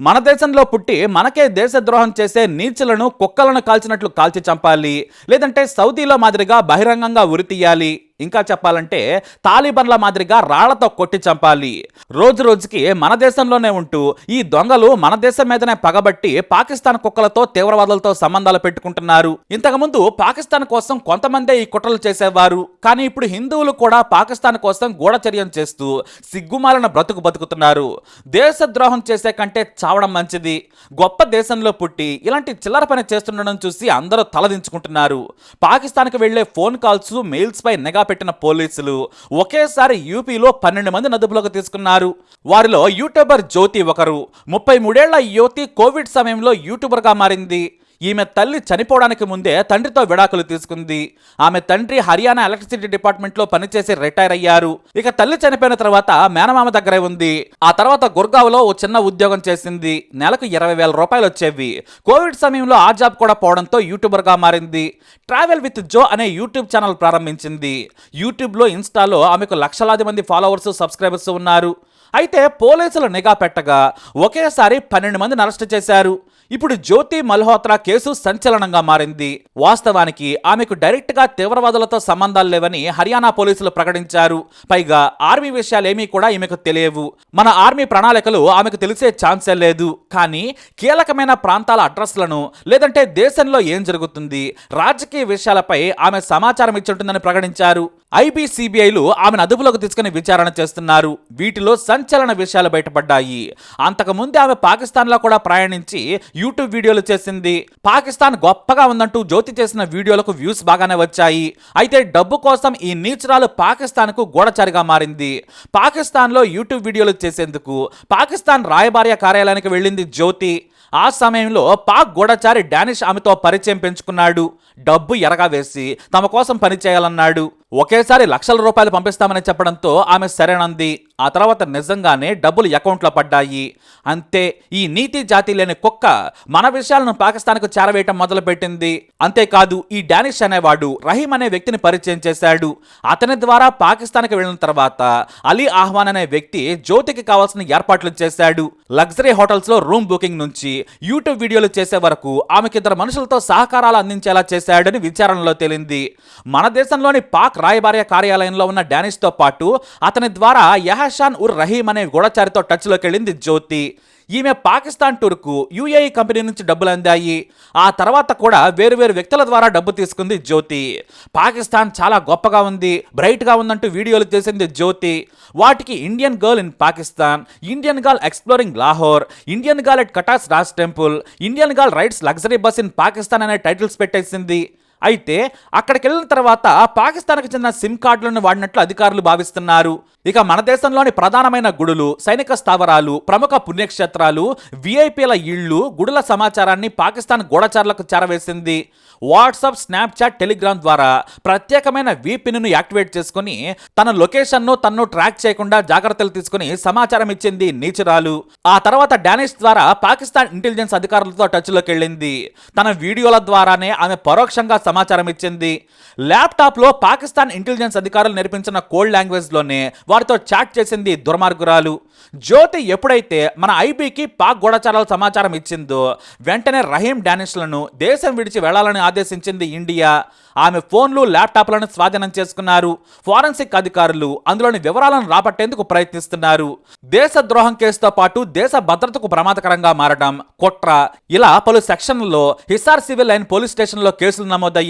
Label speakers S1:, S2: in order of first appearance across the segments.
S1: మన దేశంలో పుట్టి మనకే దేశద్రోహం చేసే నీచులను కుక్కలను కాల్చినట్లు కాల్చి చంపాలి లేదంటే సౌదీలో మాదిరిగా బహిరంగంగా ఉరి తీయాలి. ఇంకా చెప్పాలంటే తాలిబన్ల మాదిరిగా రాళ్ళతో కొట్టి చంపాలి. రోజు రోజుకి మన దేశంలోనే ఉంటూ ఈ దొంగలు మన దేశం మీదనే పగబట్టి పాకిస్తాన్ కుక్కలతో తీవ్రవాదులతో సంబంధాలు పెట్టుకుంటున్నారు. ఇంతకుముందు పాకిస్తాన్ కోసం కొంతమందే ఈ కుట్రలు చేసేవారు. కానీ ఇప్పుడు హిందువులు కూడా పాకిస్తాన్ కోసం గూఢచర్యం చేస్తూ సిగ్గుమాలిన బ్రతుకు బతుకుతున్నారు. దేశద్రోహం చేసే కంటే చావడం మంచిది. గొప్ప దేశంలో పుట్టి ఇలాంటి చిల్లర పని చేస్తుండడం చూసి అందరూ తలదించుకుంటున్నారు. పాకిస్తాన్కి వెళ్ళే ఫోన్ కాల్స్ మెయిల్స్ పై నిఘా పెట్టిన పోలీసులు ఒకేసారి యూపీలో పన్నెండు మంది నదుపులోకి తీసుకున్నారు. వారిలో యూట్యూబర్ జ్యోతి ఒకరు. ముప్పై మూడేళ్ళ యువతి కోవిడ్ సమయంలో యూట్యూబర్గా మారింది. ఈమె తల్లి చనిపోవడానికి ముందే తండ్రితో విడాకులు తీసుకుంది. ఆమె తండ్రి హర్యానా ఎలక్ట్రిసిటీ డిపార్ట్మెంట్లో పనిచేసి రిటైర్ అయ్యారు. ఇక తల్లి చనిపోయిన తర్వాత మేనమామ దగ్గరే ఉంది. ఆ తర్వాత గుర్గావ్లో ఓ చిన్న ఉద్యోగం చేసింది. నెలకు ఇరవై వేల రూపాయలు వచ్చేవి. కోవిడ్ సమయంలో ఆ జాబ్ కూడా పోవడంతో యూట్యూబర్గా మారింది. ట్రావెల్ విత్ జో అనే యూట్యూబ్ ఛానల్ ప్రారంభించింది. యూట్యూబ్లో ఇన్స్టాలో ఆమెకు లక్షలాది మంది ఫాలోవర్స్ సబ్స్క్రైబర్స్ ఉన్నారు. అయితే పోలీసులు నిఘా పెట్టగా ఒకేసారి పన్నెండు మందిని అరెస్ట్ చేశారు. ఇప్పుడు జ్యోతి మల్హోత్రా కేసు సంచలనంగా మారింది. వాస్తవానికి ఆమెకు డైరెక్ట్గా తీవ్రవాదులతో సంబంధాలు లేవని హర్యానా పోలీసులు ప్రకటించారు. పైగా ఆర్మీ విషయాలేమీ కూడా ఈమెకు తెలియవు. మన ఆర్మీ ప్రణాళికలు ఆమెకు తెలిసే ఛాన్సే లేదు. కానీ కీలకమైన ప్రాంతాల అడ్రస్లను లేదంటే దేశంలో ఏం జరుగుతుంది? రాజకీయ విషయాలపై ఆమె సమాచారం ఇచ్చుంటుందని ప్రకటించారు. ఐబీసీబీఐలు ఆమెను అదుపులోకి తీసుకుని విచారణ చేస్తున్నారు. వీటిలో సంచలన విషయాలు బయటపడ్డాయి. అంతకుముందే ఆమె పాకిస్తాన్లో కూడా ప్రయాణించి యూట్యూబ్ వీడియోలు చేసింది. పాకిస్తాన్ గొప్పగా ఉందంటూ జ్యోతి చేసిన వీడియోలకు వ్యూస్ బాగానే వచ్చాయి. అయితే డబ్బు కోసం ఈ నీచురాలు పాకిస్తాన్కు గూఢచారిగా మారింది. పాకిస్తాన్లో యూట్యూబ్ వీడియోలు చేసేందుకు పాకిస్తాన్ రాయబార్య కార్యాలయానికి వెళ్ళింది జ్యోతి. ఆ సమయంలో పాక్ గూఢచారి డానిష్ ఆమెతో పరిచయం పెంచుకున్నాడు. డబ్బు ఎరగా వేసి తమ కోసం పనిచేయాలన్నాడు ఒకేసారి లక్షల రూపాయలు పంపిస్తామని చెప్పడంతో ఆమె సరేనంది. ఆ తర్వాత నిజంగానే డబ్బులు అకౌంట్లో పడ్డాయి. అంతే ఈ నీతి జాతి లేని కుక్క మన విషయాలను పాకిస్తాన్కు చేరవేయటం మొదలుపెట్టింది. అంతేకాదు ఈ డానిష్ అనేవాడు రహీం అనే వ్యక్తిని పరిచయం చేశాడు. అతని ద్వారా పాకిస్తాన్కి వెళ్ళిన తర్వాత అలీ ఆహ్వాన్ అనే వ్యక్తి జ్యోతికి కావాల్సిన ఏర్పాట్లు చేశాడు. లగ్జరీ హోటల్స్లో రూమ్ బుకింగ్ నుంచి యూట్యూబ్ వీడియోలు చేసే వరకు ఆమెకి ఇద్దరు మనుషులతో సహకారాలు అందించేలా చేశాడని విచారణలో తేలింది. మన దేశంలోని పాక్ రాయబార్య కార్యాలయంలో ఉన్న డానిష్తో పాటు అతని ద్వారా యహషాన్ ఉర్ రహీం అనే గూఢచారితో టచ్లోకి వెళ్ళింది జ్యోతి. ఈమె పాకిస్తాన్ టూర్కు యుఏఈ కంపెనీ నుంచి డబ్బులు అందాయి. ఆ తర్వాత కూడా వేరువేరు వ్యక్తుల ద్వారా డబ్బు తీసుకుంది జ్యోతి. పాకిస్తాన్ చాలా గొప్పగా ఉంది బ్రైట్గా ఉందంటూ వీడియోలు చేసింది జ్యోతి. వాటికి Indian girl in Pakistan Indian girl exploring Lahore Indian girl at Katas Raj temple Indian girl rides luxury bus in Pakistan అనే టైటిల్స్ పెట్టేసింది. అయితే అక్కడికి వెళ్ళిన తర్వాత పాకిస్తాన్కి చెందిన సిమ్ కార్డులను వాడినట్లు అధికారులు భావిస్తున్నారు. ఇక మన దేశంలోని ప్రధానమైన గుడులు సైనిక స్థావరాలు ప్రముఖ పుణ్యక్షేత్రాలు విఐపీల ఇళ్ళు గుడుల సమాచారాన్ని పాకిస్తాన్ గూఢచారులకు చేరవేసింది. వాట్సాప్ స్నాప్చాట్ టెలిగ్రామ్ ద్వారా ప్రత్యేకమైన వీపిన్ను యాక్టివేట్ చేసుకుని తన లొకేషన్ను తన్ను ట్రాక్ చేయకుండా జాగ్రత్తలు తీసుకుని సమాచారం ఇచ్చింది నీచురాలు. ఆ తర్వాత డానిష్ ద్వారా పాకిస్తాన్ ఇంటెలిజెన్స్ అధికారులతో టచ్లోకి వెళ్ళింది తన వీడియోల ద్వారానే ఆమె పరోక్షంగా సమాచారం ఇచ్చింది. ల్యాప్టాప్లో పాకిస్తాన్ ఇంటెలిజెన్స్ అధికారులు నేర్పించిన కోడ్ లాంగ్వేజ్లోనే వారితో చాట్ చేసింది దుర్మార్గురాలు. జ్యోతి ఎప్పుడైతే మన ఐబీకి పాక్ గూఢచారాల సమాచారం ఇచ్చిందో వెంటనే రహీం డానిష్లను దేశం విడిచి వెళ్ళాలని ఆదేశించింది ఇండియా. ఆమె ఫోన్లు ల్యాప్టాప్లను స్వాధీనం చేసుకున్నారు. ఫారెన్సిక్ అధికారులు అందులోని వివరాలను రాబట్టేందుకు ప్రయత్నిస్తున్నారు. దేశద్రోహం కేసుతో పాటు దేశ భద్రతకు ప్రమాదకరంగా మారడం కుట్ర. ఇలా పలు సెక్షన్లలో హిసార్ సివిల్ లైన్ పోలీస్ స్టేషన్లో కేసులు నమోదయ్యాయి.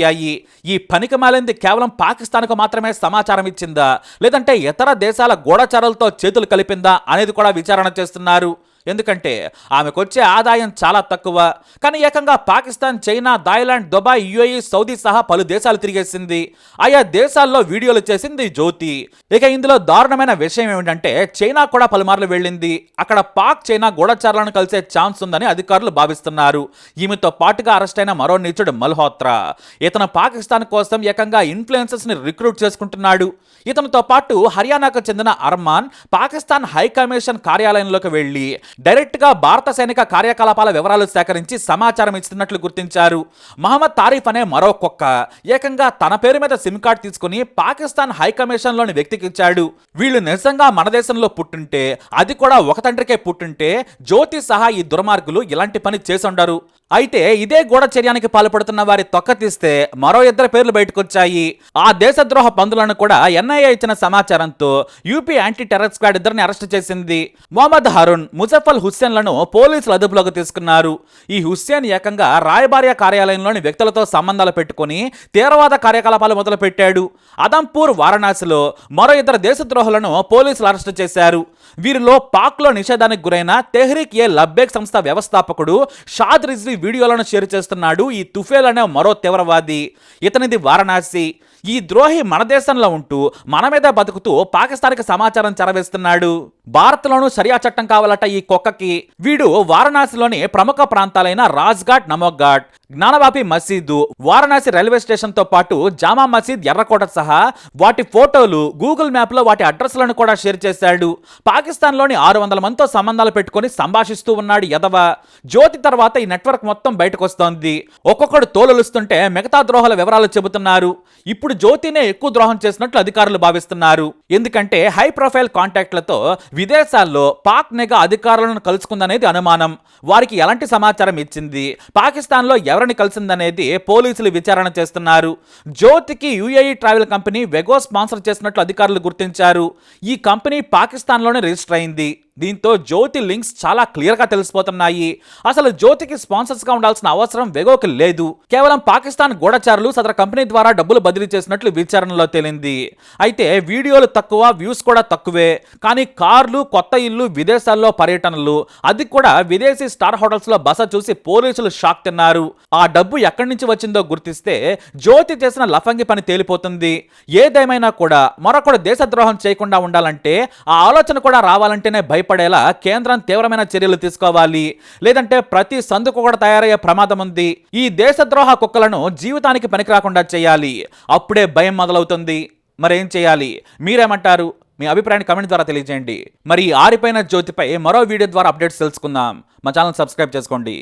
S1: ఈ పనికి మాలింది కేవలం పాకిస్తాన్కు మాత్రమే సమాచారం ఇచ్చిందా? లేదంటే ఇతర దేశాల గూఢచారులతో చేతులు కలిపిందా? అనేది కూడా విచారణ చేస్తున్నారు. ఎందుకంటే ఆమెకొచ్చే ఆదాయం చాలా తక్కువ. కానీ ఏకంగా Pakistan China Thailand Dubai UAE Saudi సహా పలు దేశాలు తిరిగేసింది. ఆయా దేశాల్లో వీడియోలు చేసింది జ్యోతి. ఇక ఇందులో దారుణమైన విషయం ఏమిటంటే చైనా కూడా పలుమార్లు వెళ్ళింది. అక్కడ పాక్ చైనా గూఢచారులను కలిసే ఛాన్స్ ఉందని అధికారులు భావిస్తున్నారు. ఈమెతో పాటుగా అరెస్ట్ అయిన మరో నీచుడు మల్హోత్రా. ఇతను పాకిస్తాన్ కోసం ఏకంగా ఇన్ఫ్లుయెన్సర్స్ని రిక్రూట్ చేసుకుంటున్నాడు. ఇతనితో పాటు హర్యానాకు చెందిన అర్మాన్ పాకిస్తాన్ హై కమిషన్ కార్యాలయంలోకి వెళ్ళి డైరెక్ట్గా భారత సైనిక కార్యకలాపాల వివరాలు సేకరించి సమాచారం ఇస్తున్నట్లు గుర్తించారు. మహమ్మద్ తారీఫ్ అనే మరో కుక్క ఏకంగా తన పేరు మీద సిమ్ కార్డ్ తీసుకుని పాకిస్తాన్ హైకమిషన్లోని వ్యక్తికి ఇచ్చాడు. వీళ్ళు నిజంగా మన దేశంలో పుట్టుంటే అది కూడా ఒక తండ్రికే పుట్టుంటే జ్యోతి సహా ఈ దుర్మార్గులు ఇలాంటి పని చేసుండరు అయితే ఇదే గూఢచర్యానికి పాల్పడుతున్న వారి తొక్క తీస్తే మరో ఇద్దరు పేర్లు బయటకొచ్చాయి. ఆ దేశద్రోహ పందులను కూడా ఎన్ఐఏ ఇచ్చిన సమాచారంతో యూపీ యాంటీ టెర్రర్ స్క్వాడ్ ఇద్దరిని అరెస్ట్ చేసింది. మొహమ్మద్ హరుణ్ ముజఫల్ హుస్సేన్లను పోలీసులు అదుపులోకి తీసుకున్నారు. ఈ హుస్సేన్ ఏకంగా రాయబార్య కార్యాలయంలోని వ్యక్తులతో సంబంధాలు పెట్టుకుని తీవ్రవాద కార్యకలాపాలు మొదలుపెట్టాడు. అదంపూర్ వారణాసిలో మరో ఇద్దరు దేశద్రోహులను పోలీసులు అరెస్ట్ చేశారు. వీరిలో పాక్లో నిషేధానికి గురైన తెహ్రీక్ ఏ లబ్బేక్ సంస్థ వ్యవస్థాపకుడు షాద్ రిజ్వీ వీడియోలను షేర్ చేస్తున్నాడు. ఈ తుఫేల్ అనే మరో తీవ్రవాది. ఇతనిది వారణాసి. ఈ ద్రోహి మన దేశంలో ఉంటూ మన మీద బతుకుతూ పాకిస్తాన్కి సమాచారం చెరవేస్తున్నాడు. భారత్లోనూ సరియా చట్టం కావాలట ఈ కుక్కకి. వీడు వారణాసిలోని ప్రముఖ ప్రాంతాలైన రాజ్ఘాట్ నమోఘాట్ జ్ఞానవాపి మసీదు వారణాసి రైల్వే స్టేషన్తో పాటు జామా మసీద్ ఎర్రకోట సహా వాటి ఫోటోలు గూగుల్ మ్యాప్లో వాటి అడ్రస్లను కూడా షేర్ చేశాడు. పాకిస్తాన్లోని ఆరు వందల మందితో సంబంధాలు పెట్టుకొని సంభాషిస్తూ ఉన్నాడు యదవ. జ్యోతి తర్వాత ఈ నెట్వర్క్ మొత్తం బయటకు వస్తోంది ఒక్కొక్కడు తోలులుస్తుంటే మిగతా ద్రోహాల వివరాలు చెబుతున్నారు. ఇప్పుడు జ్యోతినే ఎక్కువ ద్రోహం చేసినట్లు అధికారులు భావిస్తున్నారు. ఎందుకంటే హై ప్రొఫైల్ కాంటాక్ట్లతో విదేశాల్లో పాక్ నిఘా అధికారులను కలుసుకుందనేది అనుమానం. వారికి ఎలాంటి సమాచారం ఇచ్చింది? పాకిస్తాన్లో ఎవరిని కలిసిందనేది పోలీసులు విచారణ చేస్తున్నారు. జ్యోతికి UAE travel company Wego sponsor చేసినట్లు అధికారులు గుర్తించారు. ఈ కంపెనీ పాకిస్తాన్లోనే రిజిస్టర్ అయింది. దీంతో జ్యోతి లింక్స్ చాలా క్లియర్గా తెలిసిపోతున్నాయి. అసలు జ్యోతికి స్పాన్సర్స్గా ఉండాల్సిన అవసరం వెగోకి లేదు. కేవలం పాకిస్తాన్ గూఢచారులు సదర కంపెనీ ద్వారా డబ్బులు బదిలీ చేసినట్లు విచారణలో తేలింది. అయితే వీడియోలు తక్కువ వ్యూస్ కూడా తక్కువే. కానీ కార్లు కొత్త ఇల్లు విదేశాల్లో పర్యటనలు అది కూడా విదేశీ స్టార్ హోటల్స్లో బస చూసి పోలీసులు షాక్ తిన్నారు. ఆ డబ్బు ఎక్కడి నుంచి వచ్చిందో గుర్తిస్తే జ్యోతి చేసిన లఫంగి పని తేలిపోతుంది. ఏదేమైనా కూడా మరొకడు దేశద్రోహం చేయకుండా ఉండాలంటే ఆ ఆలోచన కూడా రావాలంటేనే భయం భయపడేలా కేంద్రం తీవ్రమైన చర్యలు తీసుకోవాలి. లేదంటే ప్రతి సందుకు కూడా తయారయ్యే ప్రమాదం ఉంది. ఈ దేశద్రోహ కుక్కలను జీవితానికి పనికిరాకుండా చేయాలి. అప్పుడే భయం మొదలవుతుంది. మరేం చేయాలి? మీరేమంటారు? మీ అభిప్రాయాన్ని కమెంట్ ద్వారా తెలియజేయండి. మరి ఆరిపోయిన జ్యోతిపై మరో వీడియో ద్వారా అప్డేట్స్ తెలుసుకుందాం. మా ఛానల్ సబ్స్క్రైబ్ చేసుకోండి.